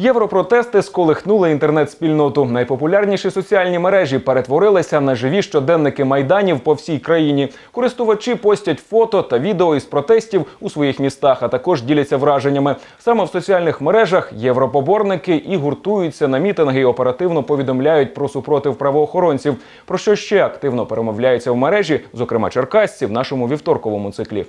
Європротести сколихнули інтернет-спільноту. Найпопулярніші соціальні мережі перетворилися на живі щоденники майданів по всій країні. Користувачі постять фото та відео із протестів у своїх містах, а також діляться враженнями. Саме в соціальних мережах європоборники і гуртуються на мітинги і оперативно повідомляють про супротив правоохоронців. Про що ще активно перемовляються в мережі, зокрема черкасці, в нашому вівторковому циклі.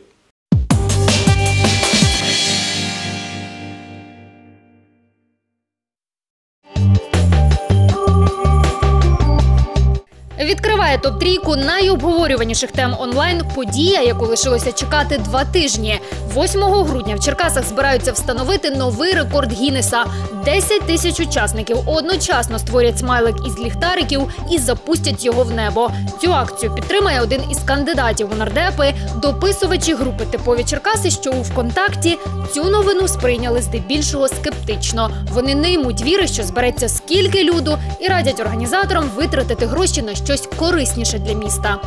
Відкриває топ-трійку найобговорюваніших тем онлайн подія, яку лишилося чекати два тижні. 8 грудня в Черкасах збираються встановити новий рекорд Гіннеса. 10 тисяч учасників одночасно створять смайлик із ліхтариків і запустять його в небо. Цю акцію підтримає один із кандидатів у нардепи. Дописувачі групи типові Черкаси, що у ВКонтакті цю новину сприйняли здебільшого скептично. Вони не ймуть віри, що збереться скільки люду, і радять організаторам витратити гроші на щось корисніше для міста.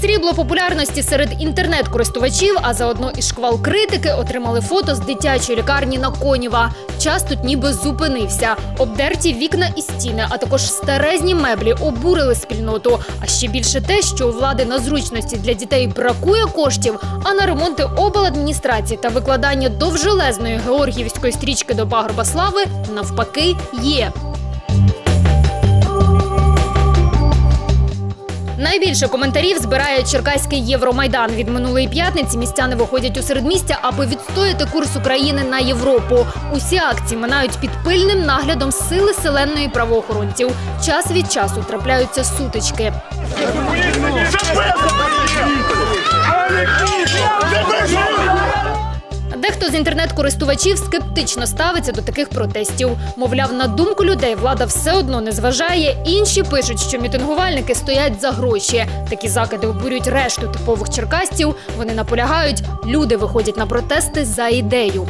Срібло популярності серед інтернет-користувачів, а заодно і шквал критики отримали фото з дитячої лікарні на Коніва. Час тут ніби зупинився. Обдерті вікна і стіни, а також старезні меблі обурили спільноту. А ще більше те, що у влади на зручності для дітей бракує коштів, а на ремонти обладміністрації та викладання довжелезної георгіївської стрічки до пагорба слави навпаки є. Найбільше коментарів збирає Черкаський Євромайдан. Від минулої п'ятниці містяни виходять у середмістя, аби відстояти курс України на Європу. Усі акції минають під пильним наглядом сили селенної правоохоронців. Час від часу трапляються сутички. Дехто з інтернет-користувачів скептично ставиться до таких протестів. Мовляв, на думку людей влада все одно не зважає. Інші пишуть, що мітингувальники стоять за гроші. Такі закиди обурюють решту типових черкасців. Вони наполягають, люди виходять на протести за ідею.